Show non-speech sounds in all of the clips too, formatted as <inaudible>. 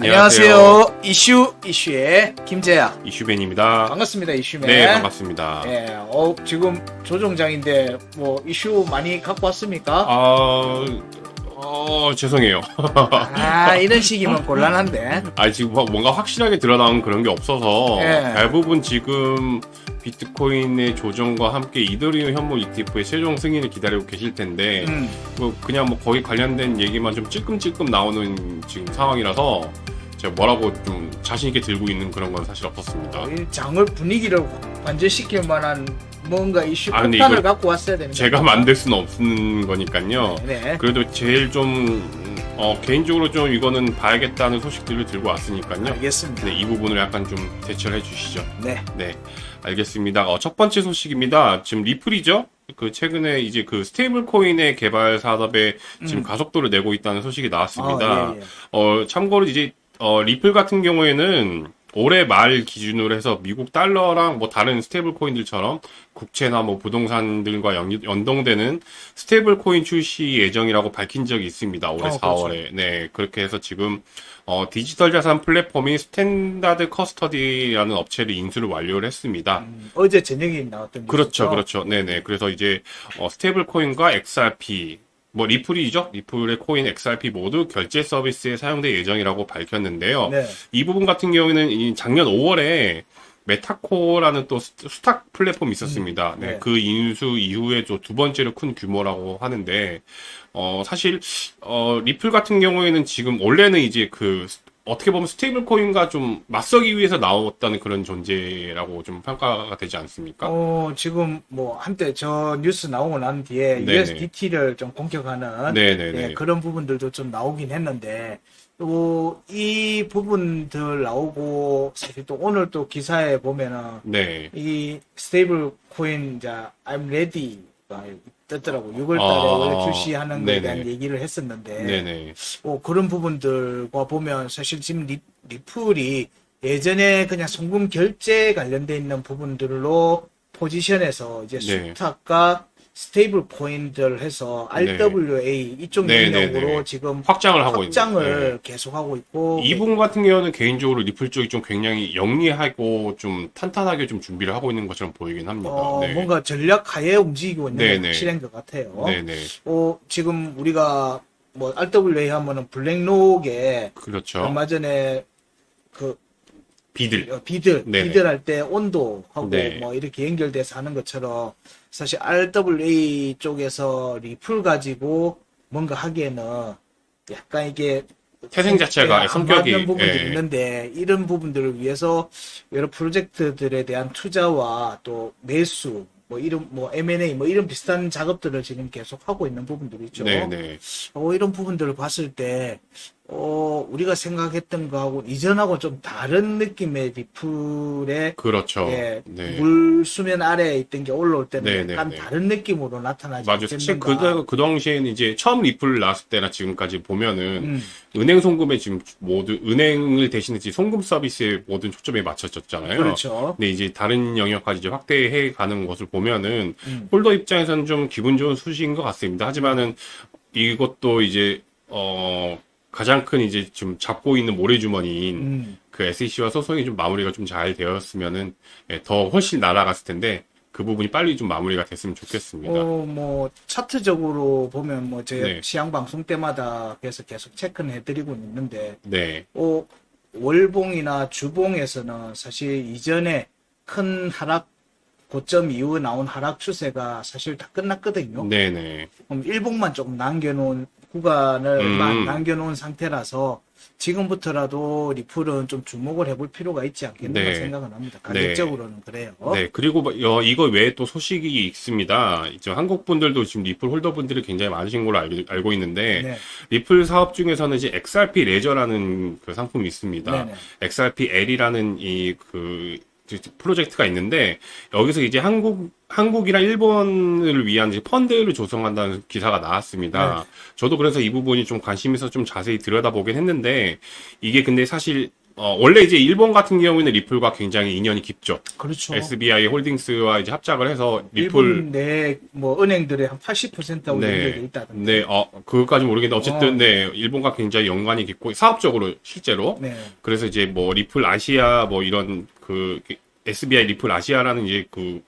안녕하세요. 이슈 이슈의 김재야. 이슈벤입니다. 반갑습니다. 이슈맨. 네, 반갑습니다. 예, 어, 지금 조종장인데 뭐 이슈 많이 갖고 왔습니까? 아, 어, 죄송해요. 아, 이런 식이면 곤란한데. <laughs> 아, 지금 뭐- 뭔가 확실하게 드러나온 그런 게 없어서 예. 대부분 지금 비트코인의 조정과 함께 이더리움 현물 ETF의 최종 승인을 기다리고 계실 텐데 음, 뭐 그냥 뭐 거기 관련된 얘기만 좀 찔끔찔끔 나오는 지금 상황이라서 제가 뭐라고 좀 자신 있게 들고 있는 그런 건 사실 없었습니다. 이 장을 분위기를 반전시킬 만한 뭔가 이슈 아, 근데 폭탄을 이걸 갖고 왔어야 되는 제가. 만들 수는 없는 거니까요. 네. 그래도 제일 좀 어, 개인적으로 좀 이거는 봐야겠다는 소식들을 들고 왔으니까요. 알겠습니다. 네, 이 부분을 약간 좀 대처를 해주시죠. 네. 네, 알겠습니다. 어, 첫 번째 소식입니다. 지금 리플이죠. 그 최근에 이제 그 스테이블 코인의 개발 산업에 지금 음. 가속도를 내고 있다는 소식이 나왔습니다. 아, 예, 예. 어, 참고로 이제 어, 리플 같은 경우에는 올해 말 기준으로 해서 미국 달러랑 뭐 다른 스테이블 코인들처럼 국채나 뭐 부동산 들과 연, 연동되는 스테이블 코인 출시 예정이라고 밝힌 적이 있습니다. 올해 어, 4월에. 네, 그렇게 해서 지금 어, 디지털 자산 플랫폼인 스탠다드 커스터디라는 업체를 인수를 완료를 했습니다. 음, 어제 저녁에 나왔던 그렇죠? 그렇죠. 네네. 그래서 이제 어, 스테이블 코인과 XRP, 뭐 리플이죠. 리플의 코인 XRP 모두 결제 서비스에 사용될 예정이라고 밝혔는데요. 네. 이 부분 같은 경우에는 이 작년 5월에 메타코라는 또 스- 스탁 플랫폼이 있었습니다. 음, 네, 네. 그 인수 이후에 또두 번째로 큰 규모라고 하는데, 어, 사실, 어, 리플 같은 경우에는 지금 원래는 이제 그, 어떻게 보면 스테이블 코인과 좀 맞서기 위해서 나왔다는 그런 존재라고 좀 평가가 되지 않습니까? 어, 지금 뭐 한때 저 뉴스 나오고 난 뒤에 네네. USDT를 좀 공격하는. 예, 그런 부분들도 좀 나오긴 했는데 또 이 부분들 나오고 사실 또 오늘 또 기사에 보면은 네. 이 스테이블 코인 이제 I'm ready 가 떴더라고 6월 달에 아, 원래 출시하는 거에 네네. 대한 얘기를 했었는데 네네. 뭐 그런 부분들과 보면 사실 지금 리, 리플이 예전에 그냥 송금 결제 관련돼 있는 부분들로 포지션에서 이제 네. 수탁과 스테이블 코인들 해서 RWA 이쪽 네, 네, 영역으로 네. 지금 확장을 하고 확장을 있는. 네. 계속 하고 있고 이 부분 같은 경우는 개인적으로 리플 쪽이 좀 굉장히 영리하고 좀 탄탄하게 좀 준비를 하고 있는 것처럼 보이긴 합니다. 어, 네. 뭔가 전략 하에 움직이고 있는 네, 게 네. 확실한 것 같아요. 네 네. 어, 지금 우리가 뭐 RWA 하면은 블랙록에 그렇죠. 얼마 전에 그 비들. 어, 비들, 네네. 비들 할 때 온도하고 네. 뭐 이렇게 연결돼서 하는 것처럼 사실 RWA 쪽에서 리플 가지고 뭔가 하기에는 약간 이게 태생 자체가 안 성격이 맞는 부분들이 예. 있는데 이런 부분들을 위해서 여러 프로젝트들에 대한 투자와 또 매수 뭐 이런 뭐 M&A 뭐 이런 비슷한 작업들을 지금 계속 하고 있는 부분들이 있죠. 네네. 어, 이런 부분들을 봤을 때, 어, 우리가 생각했던 거하고 이전하고 좀 다른 느낌의 리플의 그렇죠. 예, 네. 물 수면 아래에 있던 게 올라올 때는 네, 네, 약간 네. 다른 느낌으로 나타나지 맞아요. 사실 그, 않겠는가. 그 당시에는 이제 처음 리플 나왔을 때나 지금까지 보면은 음, 은행 송금에 지금 모두 은행을 대신해서 송금 서비스에 모든 초점이 맞춰졌잖아요. 그렇죠. 근데 이제 다른 영역까지 이제 확대해 가는 것을 보면은 음. 홀더 입장에서는 좀 기분 좋은 소식인 것 같습니다. 하지만은 이것도 이제 어 가장 큰 이제 좀 잡고 있는 모래주머니인 음, 그 SEC와 소송이 좀 마무리가 좀 잘 되었으면은 예, 더 훨씬 날아갔을 텐데 그 부분이 빨리 좀 마무리가 됐으면 좋겠습니다. 어, 뭐, 차트적으로 보면 뭐, 제 네. 시향 방송 때마다 그래서 계속 체크는 해드리고 있는데, 네, 어, 월봉이나 주봉에서는 사실 이전에 큰 하락 고점 이후 나온 하락 추세가 사실 다 끝났거든요. 네네, 그럼 일봉만 조금 남겨놓은 구간을 음. 만 남겨놓은 상태라서 지금부터라도 리플은 좀 주목을 해볼 필요가 있지 않겠는가 네. 생각은 합니다. 가격적으로는 그래요. 네. 그리고 뭐, 어, 이거 외에 또 소식이 있습니다. 이제 한국 분들도 지금 리플 홀더 분들이 굉장히 많으신 걸로 알고, 알고 있는데 네. 리플 사업 중에서는 이제 XRP 레저라는 그 상품이 있습니다. 네네. XRP L이라는 이그 프로젝트가 있는데 여기서 이제 한국 한국이랑 일본을 위한 이제 펀드를 조성한다는 기사가 나왔습니다. 저도 그래서 이 부분이 좀 관심 있어 좀 자세히 들여다보긴 했는데 이게 근데 사실 어, 원래 이제 일본 같은 경우에는 리플과 굉장히 인연이 깊죠. 그렇죠. SBI 홀딩스와 이제 합작을 해서 리플 일본 내뭐 은행들의 한 80%하고 네. 연결돼 있다던데. 네, 어, 그것까지 모르겠는데 어쨌든 어. 네, 일본과 굉장히 연관이 깊고 사업적으로 실제로 네. 그래서 이제 뭐 리플 아시아 뭐 이런 그 SBI 리플 아시아라는 이제 그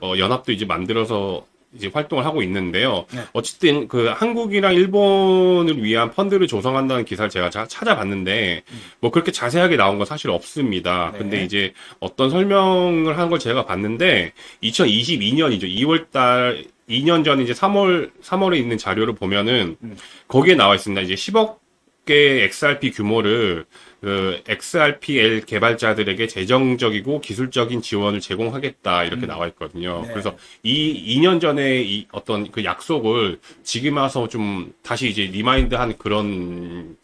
어, 연합도 이제 만들어서 이제 활동을 하고 있는데요. 네. 어쨌든 그 한국이랑 일본을 위한 펀드를 조성한다는 기사를 제가 자- 찾아봤는데 뭐 그렇게 자세하게 나온 건 사실 없습니다. 네. 근데 이제 어떤 설명을 한 걸 제가 봤는데 2022년이죠. 2월 달 2년 전 이제 3월 3월에 있는 자료를 보면은 음. 거기에 나와 있습니다. 이제 10억 개의 XRP 규모를 그 XRPL 개발자들에게 재정적이고 기술적인 지원을 제공하겠다 이렇게 나와 있거든요. 네. 그래서 이 2년 전에 이 어떤 그 약속을 지금 와서 좀 다시 이제 리마인드한 그런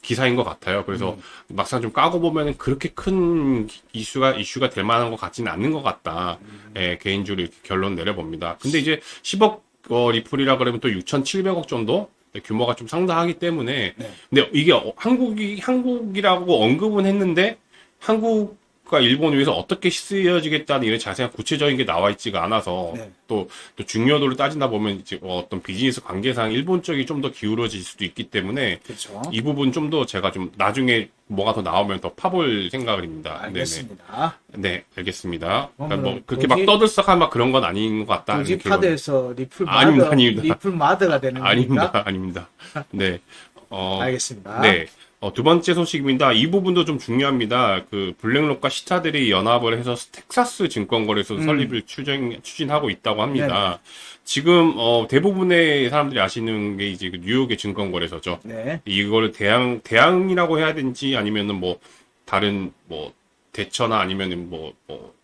기사인 것 같아요. 그래서 막상 좀 까고 보면은 그렇게 큰 이슈가 이슈가 될 만한 것 같지는 않는 것 같다. 예, 개인적으로 결론 내려봅니다. 근데 이제 10억 어, 리플이라 그러면 또 6,700억 정도 네, 규모가 좀 상당하기 때문에 네. 근데 이게 어, 한국이 한국이라고 언급은 했는데 한국 과 일본을 위해서 어떻게 쓰여지겠다는 이런 자세한 구체적인 게 나와 있지가 않아서 네. 또, 또 중요도를 따진다 보면 이제 어떤 비즈니스 관계상 일본 쪽이 좀 더 기울어질 수도 있기 때문에 그렇죠. 이 부분 좀 더 제가 좀 나중에 뭐가 더 나오면 더 파볼 생각입니다. 알겠습니다. 네네. 네, 알겠습니다. 그러니까 뭐 그러면은 그렇게 막 떠들썩한 막 그런 건 아닌 것 같다. 이렇게 파드에서 리플 마드, 아닙니다, 아닙니다. 리플 마드가 되는? 아닙니다, 아닙니다. 네. 어, 알겠습니다. 네. 어, 두 번째 소식입니다. 이 부분도 좀 중요합니다. 그 블랙록과 시타들이 연합을 해서 텍사스 증권거래소 음. 설립을 추진, 추진하고 있다고 합니다. 지금 어, 대부분의 사람들이 아시는 게 이제 그 뉴욕의 증권거래소죠. 네. 이거를 대항 대항이라고 해야 되는지 아니면은 뭐 다른 뭐 대처나 아니면은 뭐 뭐, 뭐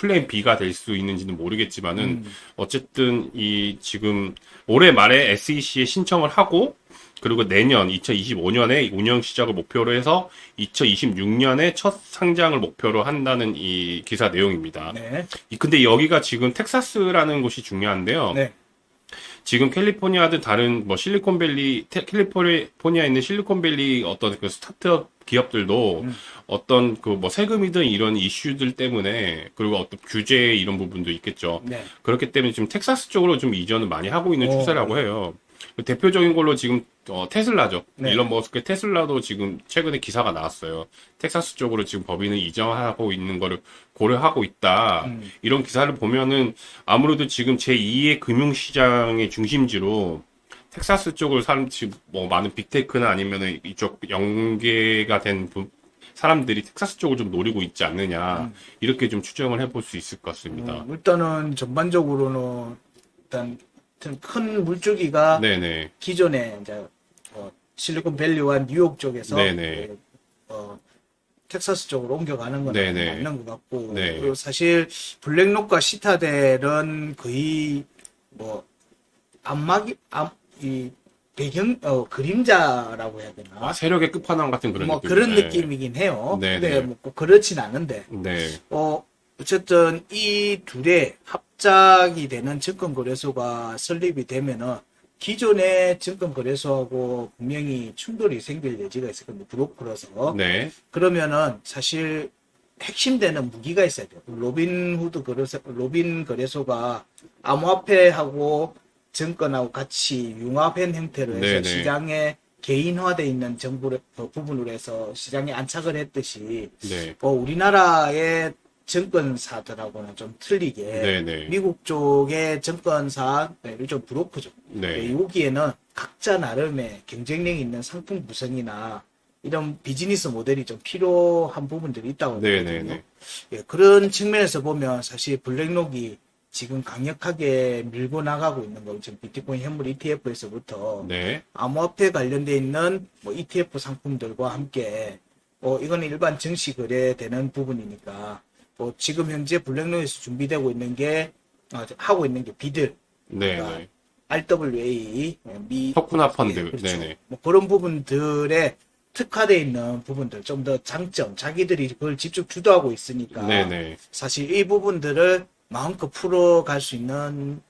플랜 B가 될 수 있는지는 모르겠지만은 음. 어쨌든 이 지금 올해 말에 SEC에 신청을 하고 그리고 내년 2025년에 운영 시작을 목표로 해서 2026년에 첫 상장을 목표로 한다는 이 기사 내용입니다. 네. 이- 근데 여기가 지금 텍사스라는 곳이 중요한데요. 네. 지금 캘리포니아든 다른 뭐 실리콘밸리 테- 캘리포니아에 있는 실리콘밸리 어떤 그 스타트업 기업들도 음. 어떤 그 뭐 세금이든 이런 이슈들 때문에 그리고 어떤 규제 이런 부분도 있겠죠. 네. 그렇기 때문에 지금 텍사스 쪽으로 좀 이전을 많이 하고 있는 어. 추세라고 해요. 대표적인 걸로 지금 어, 테슬라죠. 네. 일론 머스크 테슬라도 지금 최근에 기사가 나왔어요. 텍사스 쪽으로 지금 법인을 이전하고 있는 거를 고려하고 있다. 음. 이런 기사를 보면은 아무래도 지금 제2의 금융시장의 중심지로 텍사스 쪽을 사람 지금 뭐 많은 빅테크나 아니면은 이쪽 연계가 된 부- 사람들이 텍사스 쪽을 좀 노리고 있지 않느냐 음. 이렇게 좀 추정을 해볼 수 있을 것 같습니다. 음, 일단은 전반적으로는 일단 큰 물줄기가 네네. 기존에 이제 어, 실리콘밸리와 뉴욕 쪽에서. 그, 어, 텍사스 쪽으로 옮겨가는 건 네네. 맞는 것 같고 네. 그리고 사실 블랙록과 시타델은 거의 뭐 안마기 앞 이 배경 어 그림자라고 해야 되나 아, 세력의 끝판왕 같은 그런 뭐 느낌. 그런 네. 느낌이긴 해요. 네네. 근데 뭐꼭 그렇진 않은데 네. 어 어쨌든 이 둘의 합작이 되는 증권 거래소가 설립이 되면은 기존의 증권 거래소하고 분명히 충돌이 생길 여지가 있을 건데 브로커로서 네. 그러면은 사실 핵심되는 무기가 있어야 돼요. 로빈 후드 거래소, 로빈 거래소가 암호화폐하고 증권하고 같이 융합한 형태로 해서 네네. 시장에 개인화돼 있는 정부 부분으로 해서 시장에 안착을 했듯이 네. 어, 우리나라의 증권사들하고는 좀 틀리게 네네. 미국 쪽의 증권사 네, 일종 브로커죠. 네. 네, 여기에는 각자 나름의 경쟁력 있는 상품 구성이나 이런 비즈니스 모델이 좀 필요한 부분들이 있다고 보거든요. 예, 그런 측면에서 보면 사실 블랙록이 지금 강력하게 밀고 나가고 있는 거 지금 비트코인 현물 ETF에서부터 네. 암호화폐 관련돼 있는 뭐 ETF 상품들과 함께 어 이거는 일반 증시 거래되는 부분이니까 뭐 지금 현재 블랙록에서 준비되고 있는 게 어, 하고 있는 게 비들 네네. RWA 미 토크나 펀드. 예, 그렇죠. 네네. 뭐 그런 부분들에 특화되어 있는 부분들 좀 더 장점 자기들이 그걸 직접 주도하고 있으니까 네네. 사실 이 부분들을 마음껏 풀어갈 수 있는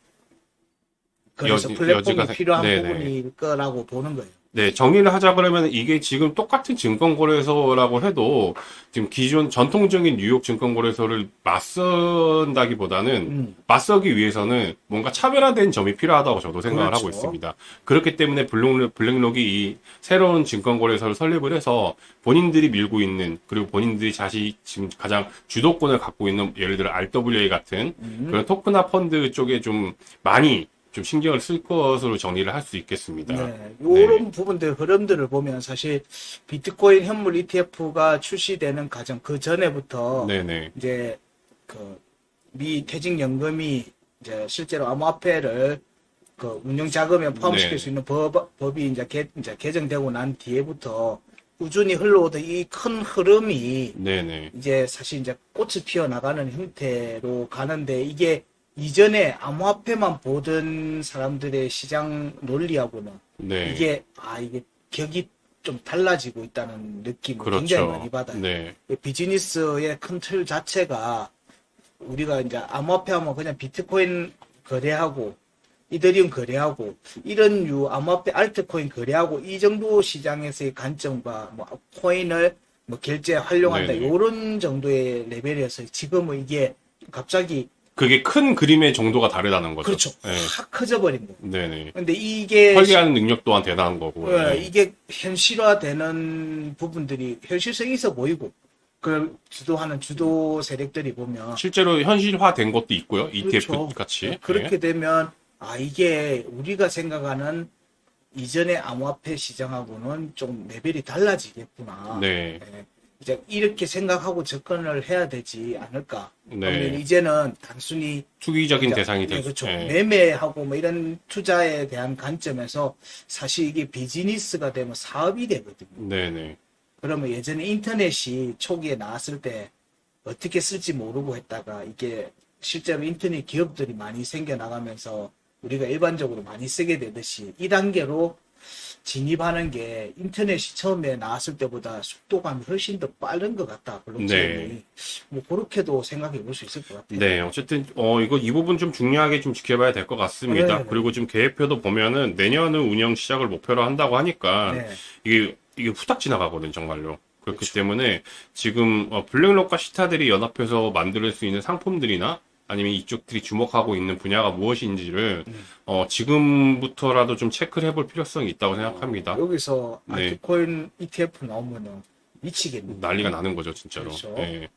그래서 여지- 플랫폼이 여지가 생- 필요한 네네. 부분일 거라고 보는 거예요. 네, 정리를 하자 그러면 이게 지금 똑같은 증권거래소라고 해도 지금 기존 전통적인 뉴욕 증권거래소를 맞선다기보다는 음. 맞서기 위해서는 뭔가 차별화된 점이 필요하다고 저도 생각을 하고 그렇죠. 있습니다. 그렇기 때문에 블랙, 블랙록이 이 새로운 증권거래소를 설립을 해서 본인들이 밀고 있는 그리고 본인들이 자신이 지금 가장 주도권을 갖고 있는 예를 들어 RWA 같은 음. 그런 토크나 펀드 쪽에 좀 많이 좀 신경을 쓸 것으로 정리를 할 수 있겠습니다. 네, 이런 부분들 흐름들을 보면 사실 비트코인 현물 ETF가 출시되는 과정 그 전에부터 네네. 이제 그 미 퇴직연금이 이제 실제로 암호화폐를 그 운영 자금에 포함시킬 네. 수 있는 법, 법이 이제, 개, 이제 개정되고 난 뒤에부터 꾸준히 흘러오던 이 큰 흐름이 네네. 이제 사실 이제 꽃이 피어 나가는 형태로 가는데 이게 이전에 암호화폐만 보던 사람들의 시장 논리하고는 네. 이게 아 이게 격이 좀 달라지고 있다는 느낌을 그렇죠. 굉장히 많이 받아요. 네. 이 비즈니스의 큰 틀 자체가 우리가 이제 암호화폐 하면 그냥 비트코인 거래하고 이더리움 거래하고 이런 유 암호화폐 알트코인 거래하고 이 정도 시장에서의 관점과 뭐 코인을 뭐 결제 활용한다 네네. 이런 정도의 레벨이어서 지금은 이게 갑자기 그게 큰 그림의 정도가 다르다는 거죠. 그렇죠 네. 확 커져버린 거예요. 네네. 근데 이게 설계하는 능력 또한 대단한 거고. 예, 네. 이게 현실화되는 부분들이 현실성이 있어 보이고 그걸 주도하는 주도 세력들이 보면 실제로 현실화된 것도 있고요. ETF 그렇죠. 같이. 네, 그렇게 되면 아 이게 우리가 생각하는 이전의 암호화폐 시장하고는 좀 레벨이 달라지겠구나. 네. 예, 이제 이렇게 생각하고 접근을 해야 되지 않을까. 그러면 네. 이제는 단순히 투기적인 대상이 네, 될 그렇죠. 네. 매매하고 뭐 이런 투자에 대한 관점에서 사실 이게 비즈니스가 되면 사업이 되거든요. 네네. 그러면 예전에 인터넷이 초기에 나왔을 때 어떻게 쓸지 모르고 했다가 이게 실제로 인터넷 기업들이 많이 생겨나가면서 우리가 일반적으로 많이 쓰게 되듯이 이 단계로 진입하는 게 인터넷이 처음에 나왔을 때보다 속도감이 훨씬 더 빠른 것 같다. 블록체인이. 네. 뭐 그렇게도 생각해 볼 수 있을 것 같아요. 네, 어쨌든 어 이거 이 부분 좀 중요하게 좀 지켜봐야 될 것 같습니다. 네. 그리고 지금 계획표도 보면은 내년은 운영 시작을 목표로 한다고 하니까 네. 이게 이게 후딱 지나가거든 정말로. 그렇기 그렇죠. 때문에 지금 어, 블랙록과 시타들이 연합해서 만들 수 있는 상품들이나 아니면 이쪽들이 주목하고 있는 분야가 무엇인지를 음. 어, 지금부터라도 좀 체크를 해볼 필요성이 있다고 생각합니다. 여기서 네. 알트코인 ETF 나오면은 미치겠네. 난리가 나는 거죠, 진짜로. 그렇죠. 네.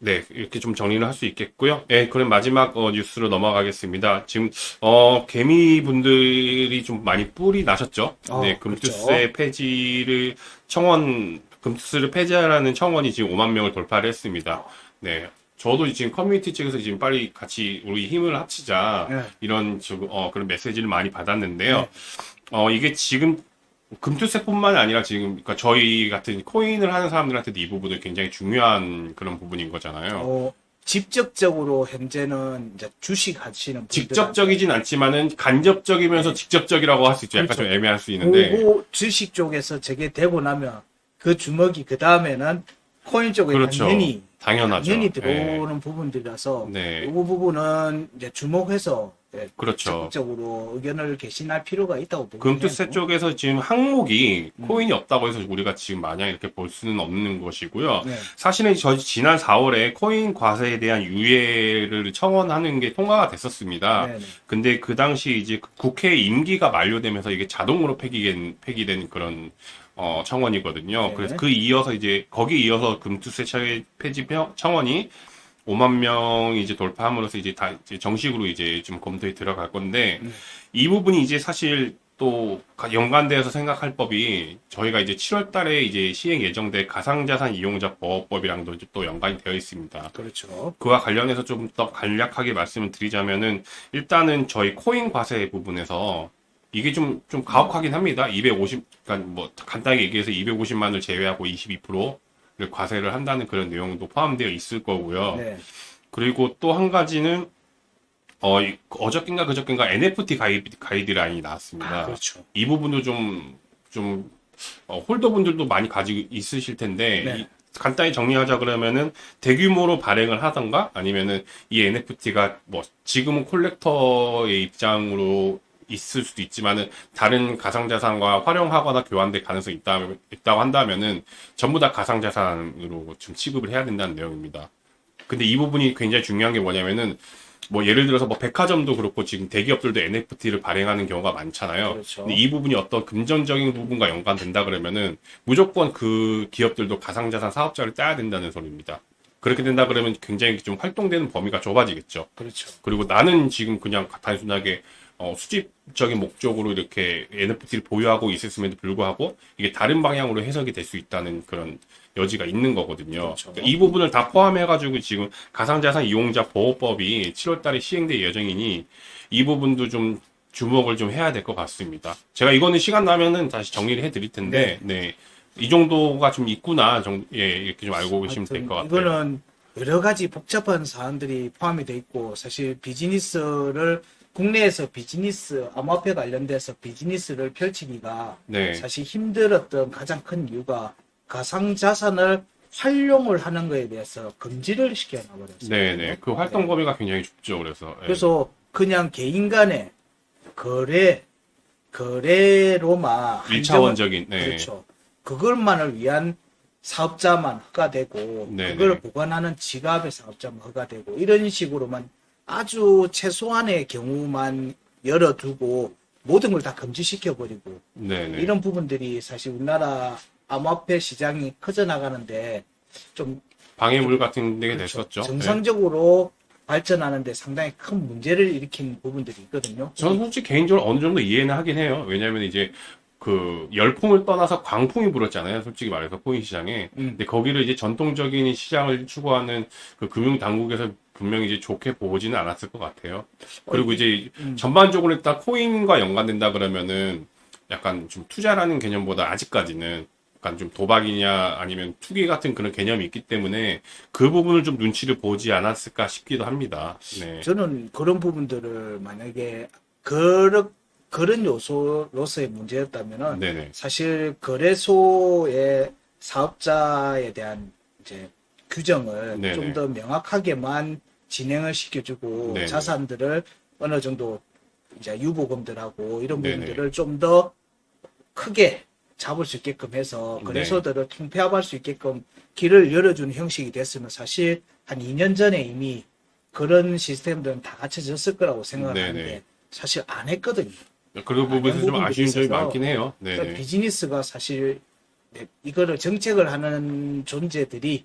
네, 이렇게 좀 정리를 할 수 있겠고요. 네, 그럼 마지막 어, 뉴스로 넘어가겠습니다. 지금 어, 개미 분들이 좀 많이 뿔이 나셨죠? 아, 네, 그렇죠. 금투스의 폐지를 청원 금투스를 폐지하라는 청원이 지금 5만 명을 돌파를 했습니다. 네. 저도 지금 커뮤니티 측에서 지금 빨리 같이 우리 힘을 합치자 네. 이런 지금 어, 그런 메시지를 많이 받았는데요. 네. 어, 이게 지금 금투세뿐만 아니라 지금 그러니까 저희 같은 코인을 하는 사람들한테도 이 부분은 굉장히 중요한 그런 부분인 거잖아요. 어, 직접적으로 현재는 이제 주식 하시는 직접적이진 않지만은 간접적이면서 직접적이라고 할 수 있죠. 약간 그렇죠. 좀 애매할 수 있는데. 그리고 주식 쪽에서 저게 되고 나면 그 주먹이 그 다음에는 코인 쪽에 그렇죠. 당연히 당연하죠. 당연히 들어오는 부분들이라서 네. 이 부분은 이제 주목해서 예, 그렇죠. 적극적으로 의견을 개신할 필요가 있다고 보고 금투세 쪽에서 지금 항목이 음. 코인이 없다고 해서 우리가 지금 마냥 이렇게 볼 수는 없는 것이고요. 네. 사실은 저 지난 4월에 코인 과세에 대한 유예를 청원하는 게 통과가 됐었습니다. 네, 네. 근데 그 당시 이제 그 국회 임기가 만료되면서 이게 자동으로 폐기된, 폐기된 그런 어, 청원이거든요. 네. 그래서 그 이어서 이제 거기 이어서 금투세 차- 폐지 펴- 청원이 5만 명이 이제 돌파함으로써 이제 다 이제 정식으로 이제 좀 검토에 들어갈 건데 음. 이 부분이 이제 사실 또 가- 연관돼서 생각할 법이 저희가 이제 7월 달에 이제 시행 예정된 가상자산 이용자 보호법이랑도 이제 또 연관이 되어 있습니다. 그렇죠. 그와 관련해서 좀 더 간략하게 말씀을 드리자면은 일단은 저희 코인 과세 부분에서 이게 좀, 좀 가혹하긴 합니다. 250, 그러니까 뭐 간단하게 얘기해서 250만을 제외하고 22%를 과세를 한다는 그런 내용도 포함되어 있을 거고요. 네. 그리고 또 한 가지는 어, 이- 어저께인가 그저께인가 NFT 가이드, 가이드라인이 나왔습니다. 아, 그렇죠. 이 부분도 좀, 좀, 어, 홀더분들도 많이 가지고 있으실 텐데, 네. 이- 간단히 정리하자 그러면은 대규모로 발행을 하던가 아니면은 이 NFT가 뭐 지금은 콜렉터의 입장으로 있을 수도 있지만은 다른 가상자산과 활용하거나 교환될 가능성이 있다, 있다고 한다면은 전부 다 가상자산으로 좀 취급을 해야 된다는 내용입니다. 근데 이 부분이 굉장히 중요한 게 뭐냐면은 뭐 예를 들어서 뭐 백화점도 그렇고 지금 대기업들도 NFT를 발행하는 경우가 많잖아요. 그렇죠. 근데 이 부분이 어떤 금전적인 부분과 연관된다 그러면은 무조건 그 기업들도 가상자산 사업자를 따야 된다는 소리입니다. 그렇게 된다 그러면 굉장히 좀 활동되는 범위가 좁아지겠죠. 그렇죠. 그리고 나는 지금 그냥 단순하게 어, 수집적인 목적으로 이렇게 NFT를 보유하고 있었음에도 불구하고 이게 다른 방향으로 해석이 될 수 있다는 그런 여지가 있는 거거든요. 그렇죠. 그러니까 이 부분을 다 포함해가지고 지금 가상자산 이용자 보호법이 7월달에 시행될 예정이니 이 부분도 좀 주목을 좀 해야 될 것 같습니다. 제가 이거는 시간 나면은 다시 정리를 해드릴 텐데, 네. 이 정도가 좀 있구나, 정, 예, 이렇게 좀 알고 계시면 될 것 같아요. 이거는 여러 가지 복잡한 사안들이 포함이 돼 있고 사실 비즈니스를 국내에서 비즈니스 암호화폐 관련돼서 비즈니스를 펼치기가 네. 사실 힘들었던 가장 큰 이유가 가상 자산을 활용을 하는 거에 대해서 금지를 시켜 놔버렸어요. 네네. 그 활동 범위가 굉장히 좁죠, 그래서. 예. 그래서 그냥 개인 간의 거래 거래로만 한정을- 일차원적인, 네. 그렇죠. 그걸만을 위한 사업자만 허가되고 네네. 그걸 보관하는 지갑의 사업자만 허가되고 이런 식으로만 아주 최소한의 경우만 열어두고 모든 걸 다 금지시켜 버리고 네네. 이런 부분들이 사실 우리나라 암호화폐 시장이 커져 나가는데 좀 방해물 같은 게 그렇죠. 됐었죠. 네. 정상적으로 발전하는데 상당히 큰 문제를 일으킨 부분들이 있거든요. 저는 솔직히 개인적으로 어느 정도 이해는 하긴 해요. 왜냐하면 이제 그 열풍을 떠나서 광풍이 불었잖아요. 솔직히 말해서 코인 시장에. 음. 근데 거기를 이제 전통적인 시장을 추구하는 그 금융 당국에서 분명히 이제 좋게 보지는 않았을 것 같아요. 그리고 이제 음. 전반적으로 일단 코인과 연관된다 그러면은 약간 좀 투자라는 개념보다 아직까지는 약간 좀 도박이냐 아니면 투기 같은 그런 개념이 있기 때문에 그 부분을 좀 눈치를 보지 않았을까 싶기도 합니다. 네. 저는 그런 부분들을 만약에 그런 그런 요소로서의 문제였다면은 네네. 사실 거래소의 사업자에 대한 이제 규정을 네네. 좀더 명확하게만 진행을 시켜주고 네네. 자산들을 어느 정도 이제 유보금들하고 이런 네네. 부분들을 좀 더 크게 잡을 수 있게끔 해서 네. 거래소들을 통폐합할 수 있게끔 길을 열어주는 형식이 됐으면 사실 한 2년 전에 이미 그런 시스템들은 다 갖춰졌을 거라고 생각하는데 네네. 사실 안 했거든요. 그 부분에서 좀 아쉬운 점이 많긴 해요. 그러니까. 비즈니스가 사실 네, 이거를 정책을 하는 존재들이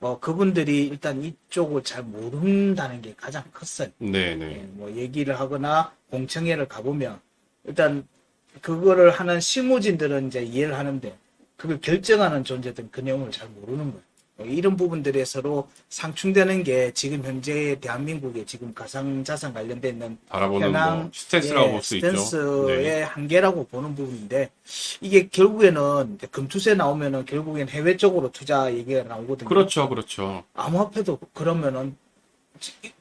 뭐 그분들이 일단 이쪽을 잘 모른다는 게 가장 컸어요. 네네. 예, 뭐 얘기를 하거나 공청회를 가보면 일단 그거를 하는 실무진들은 이제 이해를 하는데 그걸 결정하는 존재들은 그 내용을 잘 모르는 거예요. 뭐 이런 부분들에 서로 상충되는 게 지금 현재 대한민국의 지금 가상자산 있는 바라보는 현황, 뭐 스탠스라고 예, 볼수 있죠. 스탠스의 네. 한계라고 보는 부분인데 이게 결국에는 금투세 나오면은 결국엔 해외 쪽으로 투자 얘기가 나오거든요. 그렇죠, 그렇죠, 암호화폐도 그러면은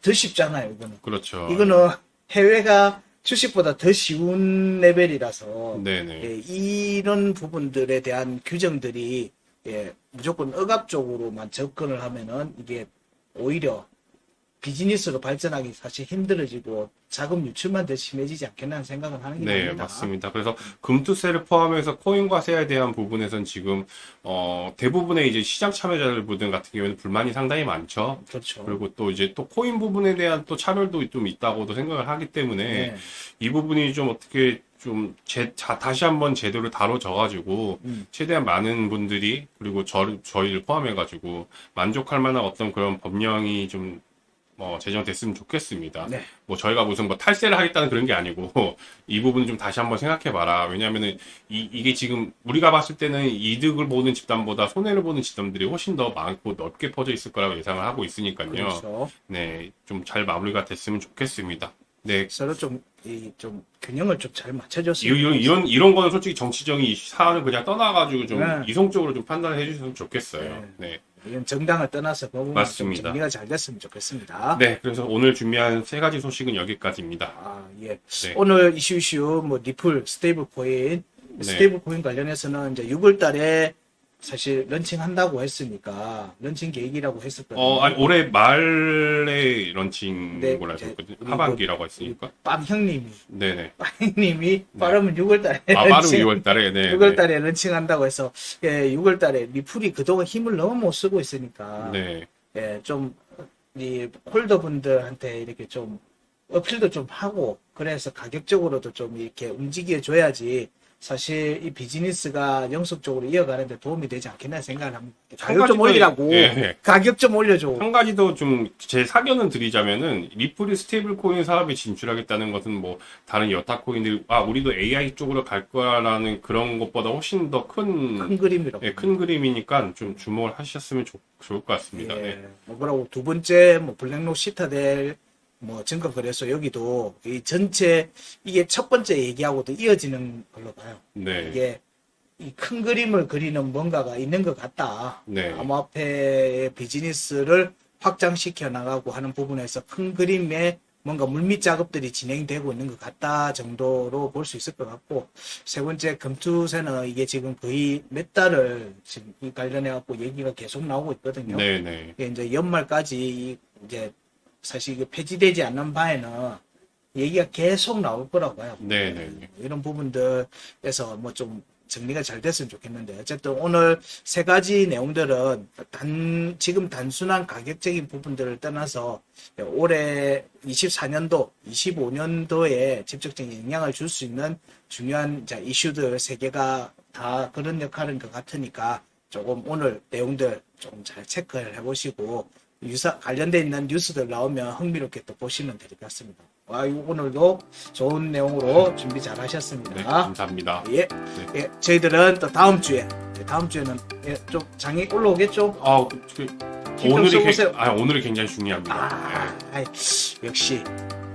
더 쉽잖아요. 이거는 그렇죠. 이거는 해외가 주식보다 더 쉬운 레벨이라서 네네. 예, 이런 부분들에 대한 규정들이 예, 무조건 억압적으로만 접근을 하면은 이게 오히려 비즈니스로 발전하기 사실 힘들어지고 자금 유출만 더 심해지지 않겠나 생각을 하는 게 네, 납니다. 맞습니다. 그래서 금투세를 포함해서 코인과세에 대한 부분에선 지금 어 대부분의 이제 시장 참여자들 같은 경우에는 불만이 상당히 많죠. 그렇죠. 그리고 또 이제 또 코인 부분에 대한 또 차별도 좀 있다고도 생각을 하기 때문에 네. 이 부분이 좀 어떻게 좀 제, 자, 다시 한번 제대로 다뤄져가지고 음. 최대한 많은 분들이 그리고 저, 저희를 포함해가지고 만족할 만한 어떤 그런 법령이 좀 어, 제정됐으면 좋겠습니다. 네. 뭐 저희가 무슨 뭐 탈세를 하겠다는 그런 게 아니고 <laughs> 이 부분 좀 다시 한번 생각해봐라. 왜냐하면은 이, 이게 지금 우리가 봤을 때는 이득을 보는 집단보다 손해를 보는 집단들이 훨씬 더 많고 넓게 퍼져 있을 거라고 예상을 하고 있으니까요. 그렇죠. 네, 좀 잘 마무리가 됐으면 좋겠습니다. 네, 서로 좀, 이, 좀 균형을 좀잘 이- 맞춰줬으면 이런 이런 이런 거는 솔직히 정치적인 이 사안을 그냥 떠나가지고 좀 네. 이성적으로 좀 판단해 주셨으면 좋겠어요. 네. 이건 정당을 떠나서 맞습니다. 정리가 잘 됐으면 좋겠습니다. 네, 그래서 오늘 준비한 세 가지 소식은 여기까지입니다. 아, 예. 네. 오늘 이슈 이슈 뭐 리플 스테이블 코인 네. 스테이블 코인 관련해서는 이제 6월 달에 사실 런칭 한다고 했으니까 런칭 계획이라고 했었거든요. 어, 아니, 올해 말에 런칭 네, 걸로 알고 이제 있거든요. 우리 하반기라고 했으니까. 빵 형님이 네네. <laughs> 빵 형님이 빠르면 6월달에 아, 빠른 6월 달에, 네. 6월달에 런칭한다고 해서 예, 6월달에 리플이 그동안 힘을 너무 못 쓰고 있으니까 네. 예, 좀, 이, 홀더분들한테 이렇게 좀, 어필도 좀 하고, 그래서 가격적으로도 좀 이렇게 움직여 줘야지, 사실 이 비즈니스가 영속적으로 이어가는데 도움이 되지 않겠나 생각을 합니다. 가격 좀 올리라고, 예. 가격 좀 올려줘. 한 가지 더 좀 제 사견을 드리자면은 리플이 스테이블 코인 사업에 진출하겠다는 것은 뭐 다른 여타 코인들 아 우리도 AI 쪽으로 갈 거야라는 그런 것보다 훨씬 더 큰 큰 그림이라고. 예, 큰 그림이니까 좀 주목을 하셨으면 좋, 좋을 것 같습니다. 예, 네. 뭐 그러고 두 번째 뭐 블랙록 시타델 뭐 증권거래소 여기도 이 전체 이게 첫 번째 얘기하고도 이어지는 걸로 봐요. 네. 이게 이 큰 그림을 그리는 뭔가가 있는 것 같다. 네. 암호화폐의 비즈니스를 확장시켜 나가고 하는 부분에서 큰 그림에 뭔가 물밑 작업들이 진행되고 있는 것 같다 정도로 볼 수 있을 것 같고 세 번째 금투세는 이게 지금 거의 몇 달을 지금 이 관련해 갖고 얘기가 계속 나오고 있거든요. 네, 네. 이게 이제 연말까지 이- 이제 사실 이게 폐지되지 않는 바에는 얘기가 계속 나올 거라고 봐요. 네, 네. 네. 이런 부분들에서 뭐 좀 정리가 잘 됐으면 좋겠는데 어쨌든 오늘 세 가지 내용들은 단 지금 단순한 가격적인 부분들을 떠나서 올해 24년도, 25년도에 직접적인 영향을 줄 수 있는 중요한 자, 이슈들 세 개가 다 그런 역할인 것 같으니까 조금 오늘 내용들 좀 잘 체크를 해보시고 유사 관련돼 있는 뉴스들 나오면 흥미롭게 또 보시면 될 것 같습니다. 와, 이 오늘도 좋은 내용으로 준비 잘 하셨습니다. 네, 감사합니다. 예, 예, 저희들은 또 다음 주에 예, 다음 주에는 예, 좀 장이 올라오겠죠? 아, 그, 그, 힘 오늘이 써보세요. 아, 오늘이 굉장히 중요합니다. 아, 아이, 역시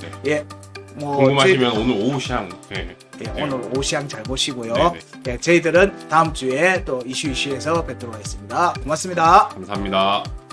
네. 예, 뭐 궁금하시면 저희- 오늘 오후 시장 네. 예, 네. 오늘 오시향 잘 보시고요. 네 네. 예, 저희들은 다음 주에 또 이슈 이슈에서 뵙도록 하겠습니다. 고맙습니다. 감사합니다.